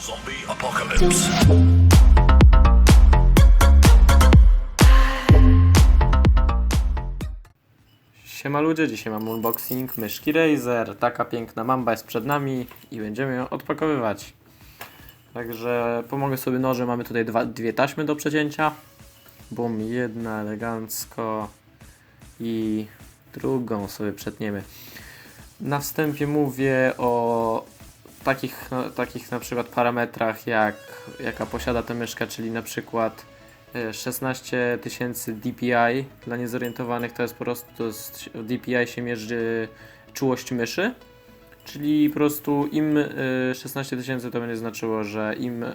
Zombie apocalypse. Siema ludzie, dzisiaj mam unboxing myszki Razer. Taka piękna mamba jest przed nami i będziemy ją odpakowywać. Także pomogę sobie nożem, mamy tutaj dwa, dwie taśmy do przecięcia. Bum, jedna elegancko i drugą sobie przetniemy. Na wstępie mówię o takich, no, takich na przykład parametrach, jak, jaka posiada ta myszka, czyli na przykład e, 16 tysięcy DPI. Dla niezorientowanych to jest po prostu jest, DPI się mierzy czułość myszy. Czyli po prostu im e, 16 tysięcy to będzie znaczyło, że im e,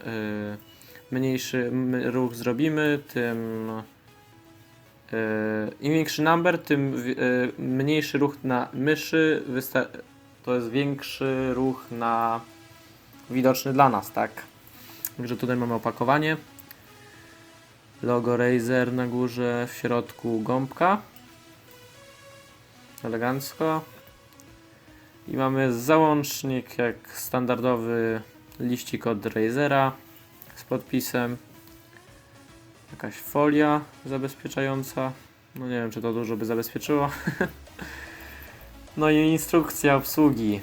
mniejszy ruch zrobimy, tym e, im większy number, tym e, mniejszy ruch na myszy, wysta- to jest większy ruch na widoczny dla nas, tak? Także tutaj mamy opakowanie. Logo Razer na górze, w środku gąbka. Elegancko. I mamy załącznik jak standardowy liścik od Razera z podpisem. Jakaś folia zabezpieczająca. No nie wiem, czy to dużo by zabezpieczyło. no i instrukcja obsługi.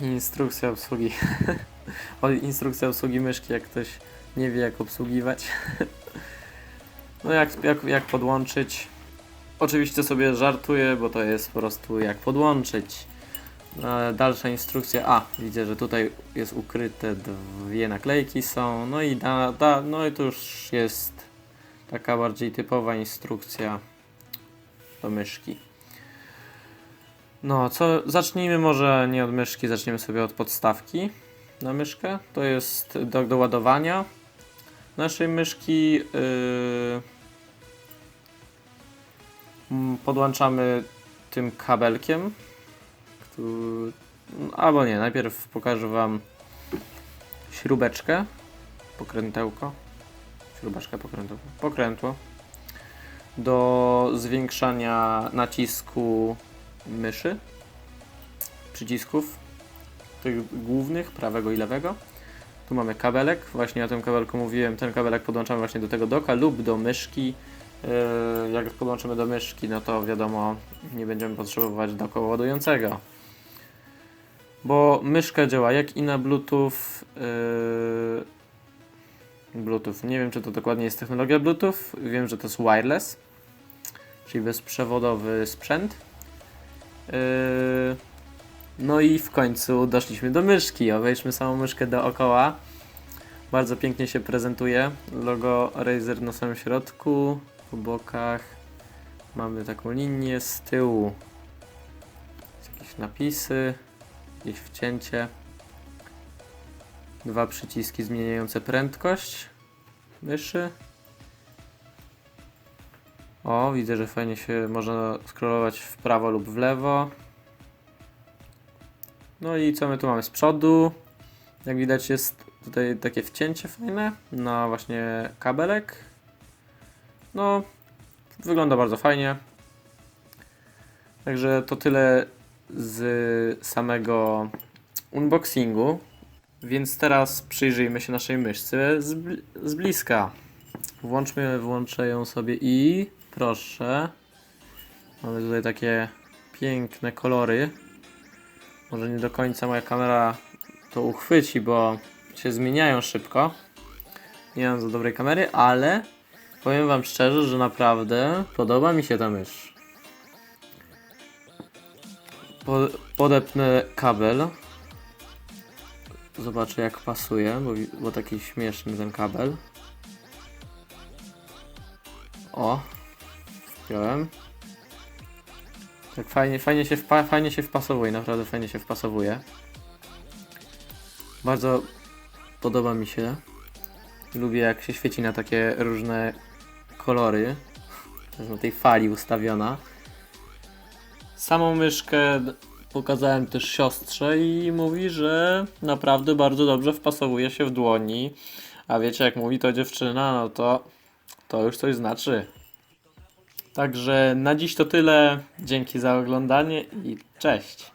Instrukcja obsługi. o, instrukcja obsługi myszki, jak ktoś nie wie jak obsługiwać. no jak, jak, jak podłączyć. Oczywiście sobie żartuję, bo to jest po prostu jak podłączyć. E, Dalsza instrukcja. A, widzę, że tutaj jest ukryte dwie naklejki są. No i da, da, no i to już jest taka bardziej typowa instrukcja do myszki. No, co zacznijmy może nie od myszki, zaczniemy sobie od podstawki na myszkę. To jest do, do ładowania naszej myszki. Yy, podłączamy tym kabelkiem. Który, albo nie, najpierw pokażę Wam śrubeczkę, pokrętełko. Śrubeczkę, pokrętło. Pokrętło. Do zwiększania nacisku myszy, przycisków tych głównych, prawego i lewego. Tu mamy kabelek, właśnie o tym kabelku mówiłem, ten kabelek podłączamy właśnie do tego doka lub do myszki. Yy, Jak podłączymy do myszki, no to wiadomo, nie będziemy potrzebować doka ładującego. Bo myszka działa jak i na Bluetooth. Yy, Bluetooth. Nie wiem, czy to dokładnie jest technologia Bluetooth. Wiem, że to jest wireless, czyli bezprzewodowy sprzęt. Yy, no i w końcu doszliśmy do myszki. Obejdźmy samą myszkę dookoła. Bardzo pięknie się prezentuje. Logo Razer na samym środku, po bokach. Mamy taką linię z tyłu. Jakieś napisy, jakieś wcięcie. Dwa przyciski zmieniające prędkość myszy. O, widzę, że fajnie się można scrollować w prawo lub w lewo. No i co my tu mamy z przodu? Jak widać jest tutaj takie wcięcie fajne na właśnie kabelek. No, wygląda bardzo fajnie. Także to tyle z samego unboxingu. Więc teraz przyjrzyjmy się naszej myszce z, bl- z bliska. Włączmy, włączę ją sobie i proszę. Mamy tutaj takie piękne kolory. Może nie do końca moja kamera to uchwyci, bo się zmieniają szybko. Nie mam za dobrej kamery, ale powiem Wam szczerze, że naprawdę podoba mi się ta mysz. Po, podepnę kabel. Zobaczę jak pasuje, bo, bo taki śmieszny ten kabel. O, wziąłem. Tak fajnie, fajnie, się wpa, fajnie się wpasowuje, naprawdę fajnie się wpasowuje. Bardzo podoba mi się. Lubię jak się świeci na takie różne kolory. Jest na tej fali ustawiona. Samą myszkę pokazałem też siostrze i mówi, że naprawdę bardzo dobrze wpasowuje się w dłoni. A wiecie jak mówi to dziewczyna, no to to już coś znaczy. Także na dziś to tyle. Dzięki za oglądanie i cześć.